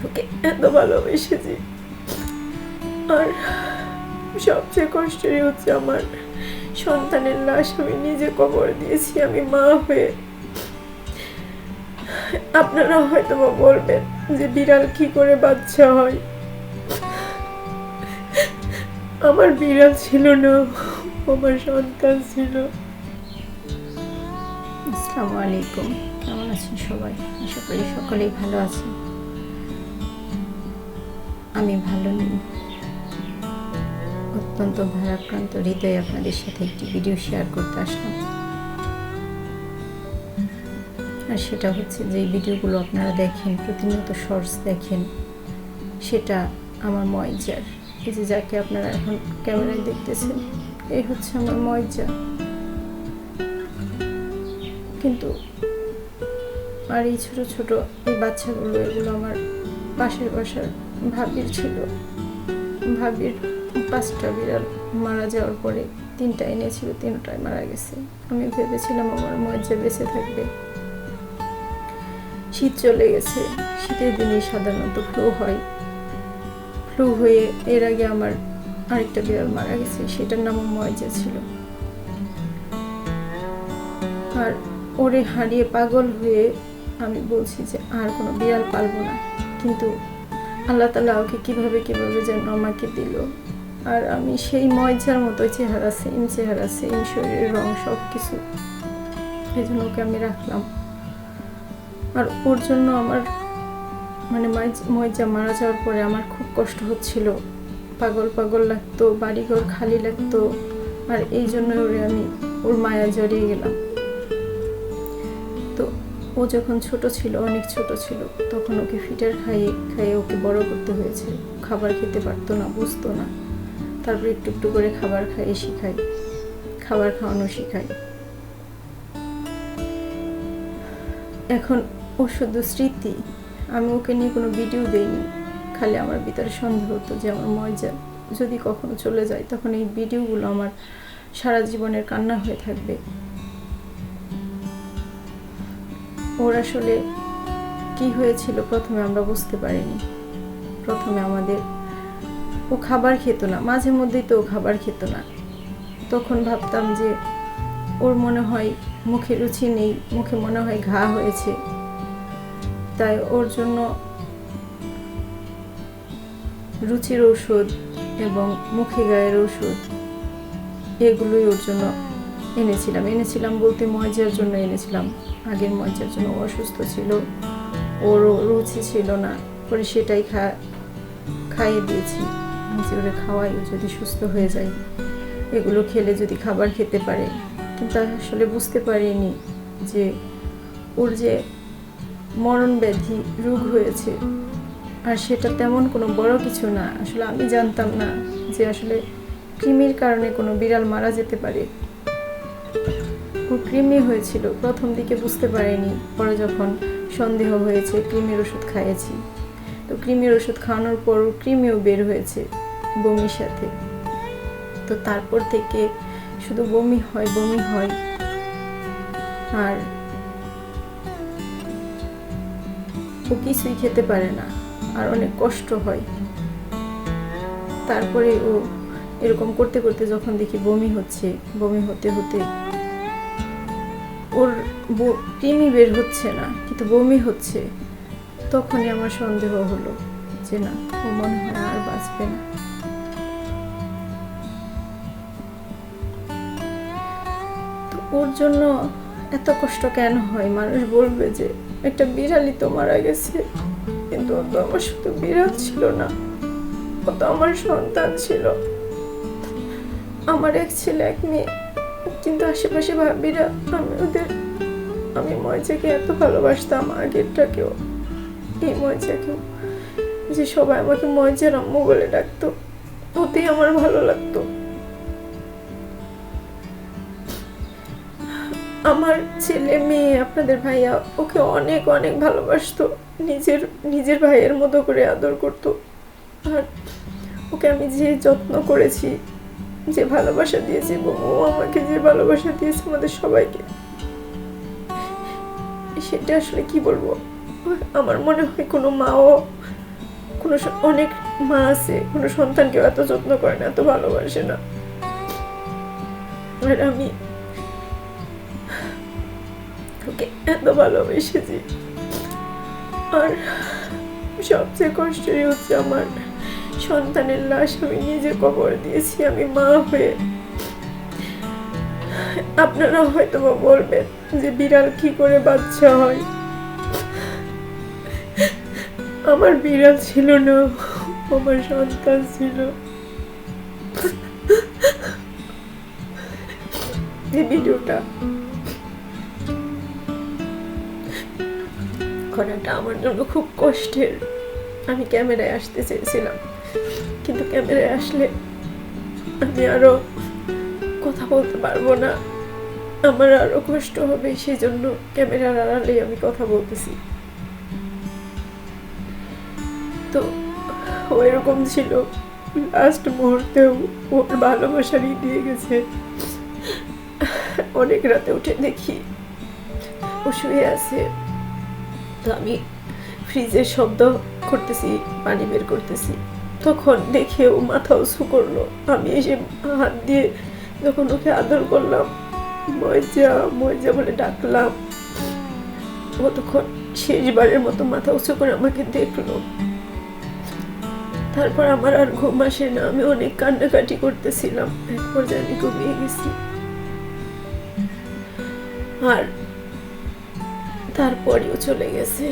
তোকে এত ভালোবেসেছি। আর সবচেয়ে কষ্টেরই হচ্ছে আমার সন্তানের লাশ। আমি নিজে কবর দিয়েছি, আমি মা হয়ে। আপনারা হয়তো বলবেন যে বিড়াল কি করে বাচ্চা হয়। আমার বিড়াল ছিল না, আমার সন্তান ছিল। আসসালামু আলাইকুম, কেমন আছেন সবাই? আশা করি সকলেই ভালো আছেন। আমি ভালো নেই। অত্যন্ত ভারাক্রান্ত হৃদয়ে আপনাদের সাথে একটি ভিডিও শেয়ার করতে আসলাম। আর সেটা হচ্ছে যে ভিডিওগুলো আপনারা দেখেন, প্রতিনিয়ত শর্টস দেখেন, সেটা আমার ময়জার এই যে যাকে আপনারা এখন ক্যামেরায় দেখতেছেন, এই হচ্ছে আমার ময়জা কিন্তু আর এই ছোট ছোট এই বাচ্চাগুলো, এগুলো আমার পাশের বাসার ভাবির ছিল। ভাবির পাঁচটা বিড়াল মারা যাওয়ার পরে তিনটা এনেছিল তিনটায় মারা গেছে। আমি ভেবেছিলাম আমার মজ্জা বেঁচে থাকবে। শীত চলে গেছে। শীতের দিনে সাধারণত ফ্লু হয়। ফ্লু হয়ে এর আগে আমার আরেকটা বিড়াল মারা গেছে, সেটার নামও ময়জা ছিল। আর ওরে হারিয়ে পাগল হয়ে আমি বলছি যে আর কোনো বিড়াল পালবো না। কিন্তু আল্লাহ তালা ওকে কীভাবে কীভাবে যেন আমাকে দিল। আর আমি সেই ময়জার মতো চেহারা সেম চেহারা সেম শরীরের রং সব কিছু এই জন্য ওকে আমি রাখলাম। আর ওর জন্য আমার মানে ময়জা মারা যাওয়ার পরে আমার খুব কষ্ট হচ্ছিল। পাগল পাগল লাগতো, বাড়িঘর খালি লাগতো। আর এই জন্য ওরে আমি ওর মায়া জড়িয়ে গেলাম। ও যখন ছোট ছিল, অনেক ছোট ছিল, তখন ওকে ফিটার খাইয়ে খাইয়ে ওকে বড় করতে হয়েছে। খাবার খেতে পারতো না, বুঝতো না। তারপর একটু একটু করে খাবার খাইয়ে শিখাই। খাবার খাওয়ানো শিখাই। এখন ও শুধু স্মৃতি। আমি ওকে নিয়ে কোনো ভিডিও দেইনি। খালি আমার ভিতরে সন্দেহ হতো যে আমার মজা যদি কখনো চলে যায়, তখন এই ভিডিওগুলো আমার সারা জীবনের কান্না হয়ে থাকবে। ওর আসলে কি হয়েছিল প্রথমে আমরা বুঝতে পারিনি। প্রথমে আমাদের ও খাবার খেত না, মাঝে মধ্যেই তো ও খাবার খেত না। তখন ভাবতাম যে ওর মনে হয় মুখে রুচি নেই, মুখে মনে হয় ঘা হয়েছে। তাই ওর জন্য রুচির ঔষধ এবং মুখে গায়ের ঔষধ, এগুলোই ওর জন্য এনেছিলাম এনেছিলাম বলতে ময়জার জন্য এনেছিলাম। আগের ময়জার জন্য অসুস্থ ছিল, ওর রুচি ছিল না, পরে সেটাই খা, খাইয়ে দিয়েছি। যে খাওয়াই যদি সুস্থ হয়ে যায়, এগুলো খেলে যদি খাবার খেতে পারে। কিন্তু আসলে বুঝতে পারিনি যে ওর যে মরণ ব্যাধি, রোগ হয়েছে, আর সেটা তেমন কোনো বড় কিছু না। আসলে আমি জানতাম না যে আসলে কৃমির কারণে কোনো বিড়াল মারা যেতে পারে। কৃমি হয়েছিল। প্রথম দিকে বুঝতে পারিনি, পরে যখন সন্দেহ হয়েছে, কৃমির ওষুধ খাইয়েছি। তো কৃমির ওষুধ খাওয়ানোর পর ওর কৃমিও বের হয়েছে বমির সাথে। তো তারপর থেকে শুধু বমি হয় বমি হয়। আর ও কিছুই খেতে পারে না, আর অনেক কষ্ট হয়। তারপরে ও এরকম করতে করতে যখন দেখি বমি হচ্ছে, বমি হতে হতে ওর কৃমি বের হচ্ছে না, কিন্তু বমি হচ্ছে, তখনই আমার সন্দেহ হলো যে না, ও মনে হয় আর বাঁচবে না। ওর জন্য এত কষ্ট কেন হয়? মানুষ বলবে যে, একটা বিড়ালই তো মারা গেছে, কিন্তু ও তো আমার শুধু বিড়াল ছিল না, ও তো আমার সন্তান ছিল। আমার এক ছেলে, এক মেয়ে। কিন্তু আশেপাশে ভাবিরা, আমি ওদের, আমি ময়জাকে এত ভালোবাসতাম আগেরটাকেও। এই ময়জাকেও যে সবাই আমাকে ময়জার আম্মু বলে ডাকতো, ওতেই আমার ভালো লাগতো। আমার ছেলে, মেয়ে, আপনাদের ভাইয়া ওকে অনেক অনেক ভালোবাসতো। নিজের নিজের ভাইয়ের মতো করে আদর করতো। আর ওকে আমি যে যত্ন করেছি যে ভালোবাসা দিয়েছি ও আমাকে যে ভালোবাসা দিয়েছে আমাদের সবাইকে। সেটা আসলে কি বলব? আমার মনে হয় কোনো মাও, কোনো অনেক মা আছে, কোনো সন্তানকেও এত যত্ন করে না, এত ভালোবাসে না। আর আমি ওকে এত ভালোবেসেছি। আর সবচেয়ে কষ্টই হচ্ছে আমার সন্তানের লাশ আমি নিজে কবর দিয়েছি, আমি মা হয়ে। আপনারা হয়তো বলবেন যে বিড়াল কি করে বাচ্চা হয়। আমার বিড়াল ছিল না, আমার সন্তান ছিল। ভিডিওটা করাটা আমার জন্য খুব কষ্টের। আমি ক্যামেরায় আসতে চেয়েছিলাম। কিন্তু ক্যামেরায় আসলে আমি আরও কথা বলতে পারব না। আমার আরও কষ্ট হবে সেই জন্য ক্যামেরার আড়ালে আমি কথা বলতেছি। তো ও এরকম ছিল লাস্ট মুহূর্তেও ওর ভালোবাসারই দিয়ে গেছে। অনেক রাতে উঠে দেখি ও শুয়ে আছে। তো আমি ফ্রিজের শব্দ করতেছি, পানি বের করতেছি। তখন দেখে ও মাথা উঁচু করল। আমি এসে হাত দিয়ে যখন ওকে আদর করলাম মজা মজা বলে ডাকলাম। ও তখন শেষবারের মতো মাথা উঁচু করে আমাকে দেখল। তারপর আমার আর ঘুম আসে না, আমি অনেক কান্নাকাটি করতেছিলাম এক পর্যায়ে আমি ঘুমিয়ে গেছি। আর তারপরেও চলে গেছে।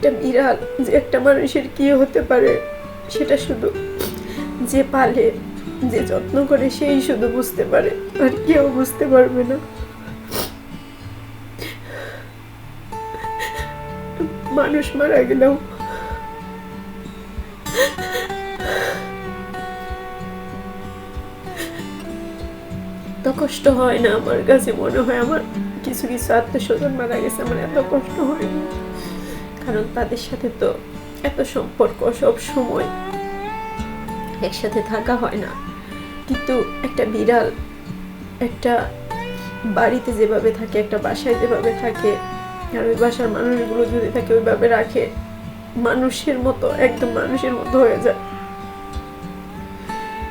একটা বিড়াল যে একটা মানুষের কি হতে পারে, সেটা শুধু যে পালে, যে যত্ন করে সেই শুধু বুঝতে পারে, আর কেউ বুঝতে পারবে না। মানুষ মারা গেলেও এত কষ্ট হয় না আমার কাছে মনে হয়, আমার কিছু কিছু আত্মীয় স্বজন মারা গেছে, আমার এত কষ্ট হয়নি কারণ তাদের সাথে তো এত সম্পর্ক সব সময়। একসাথে থাকা হয় না। কিন্তু একটা বিড়াল, একটা বাড়িতে যেভাবে থাকে, একটা বাসায় যেভাবে থাকে, আর ওই বাসার মানুষগুলো যদি থাকে, ওইভাবে রাখে, মানুষের মতো, একদম মানুষের মতো হয়ে যায়।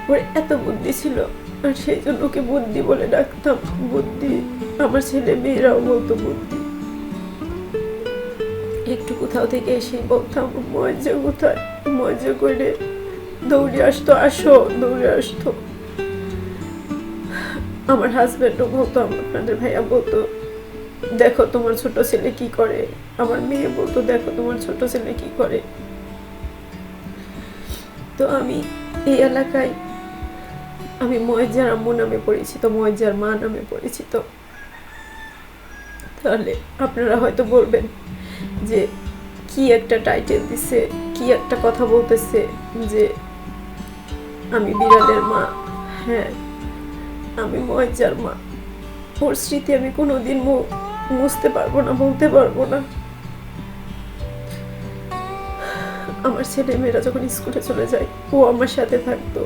ওর এত বুদ্ধি ছিল, আর সেই জন্য ওকে বুদ্ধি বলে ডাকতাম। বুদ্ধি, আমার ছেলে মেয়েরাও বলতো বুদ্ধি। একটু কোথাও থেকে এসে বলতাম, মজা কোথায়? মজা করে দৌড়ে আসতো, আসো, দৌড়ে আসতো। আমার হাজব্যান্ডও বলতো আপনাদের ভাইয়া বলতো, দেখো তোমার ছোট ছেলে কি করে? আমার মেয়ে বলতো, দেখো তোমার ছোট ছেলে কি করে? তো আমি এই এলাকায়, আমি ময়জার আম্মু নামে পরিচিত, ময়জার মা নামে পরিচিত। তাহলে আপনারা হয়তো বলবেন যে কি একটা টাইটেল দিছে, কি একটা কথা বলতেছে যে আমি বিড়ালের মা। হ্যাঁ আমি ময়জার মা। ওর স্মৃতি আমি কোনোদিন মুছতে পারব না, বলতে পারব না। আমার ছেলে মেয়েরা যখন স্কুলে চলে যায়, ও আমার সাথে থাকতো।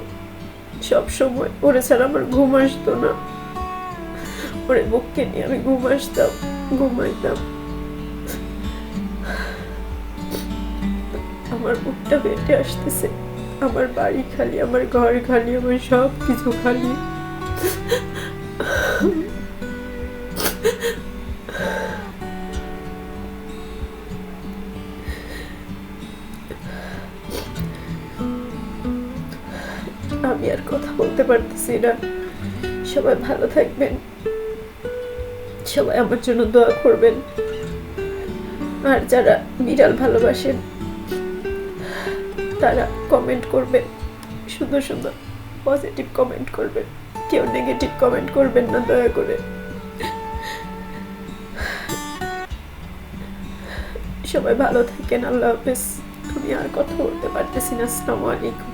সব সময় ওরে ছাড়া আমার ঘুম আসতো না। ওরে বুককে নিয়ে আমি ঘুম আসতাম, ঘুমাইতাম। আমার বুকটা বেটে আসতেছে। আমার বাড়ি খালি, আমার ঘর খালি, আমার সব কিছু খালি। আমি আর কথা বলতে পারতেছি না। সবাই ভালো থাকবেন। সবাই আমার জন্য দোয়া করবেন। আর যারা বিড়াল ভালোবাসেন তারা কমেন্ট করবে। সুন্দর সুন্দর পজিটিভ কমেন্ট করবেন কেউ নেগেটিভ কমেন্ট করবেন না, দয়া করে। সবাই ভালো থাকেন, আল্লাহ হাফেজ। তুমি আর কথা বলতে পারতেছি না, আসসালামু আলাইকুম।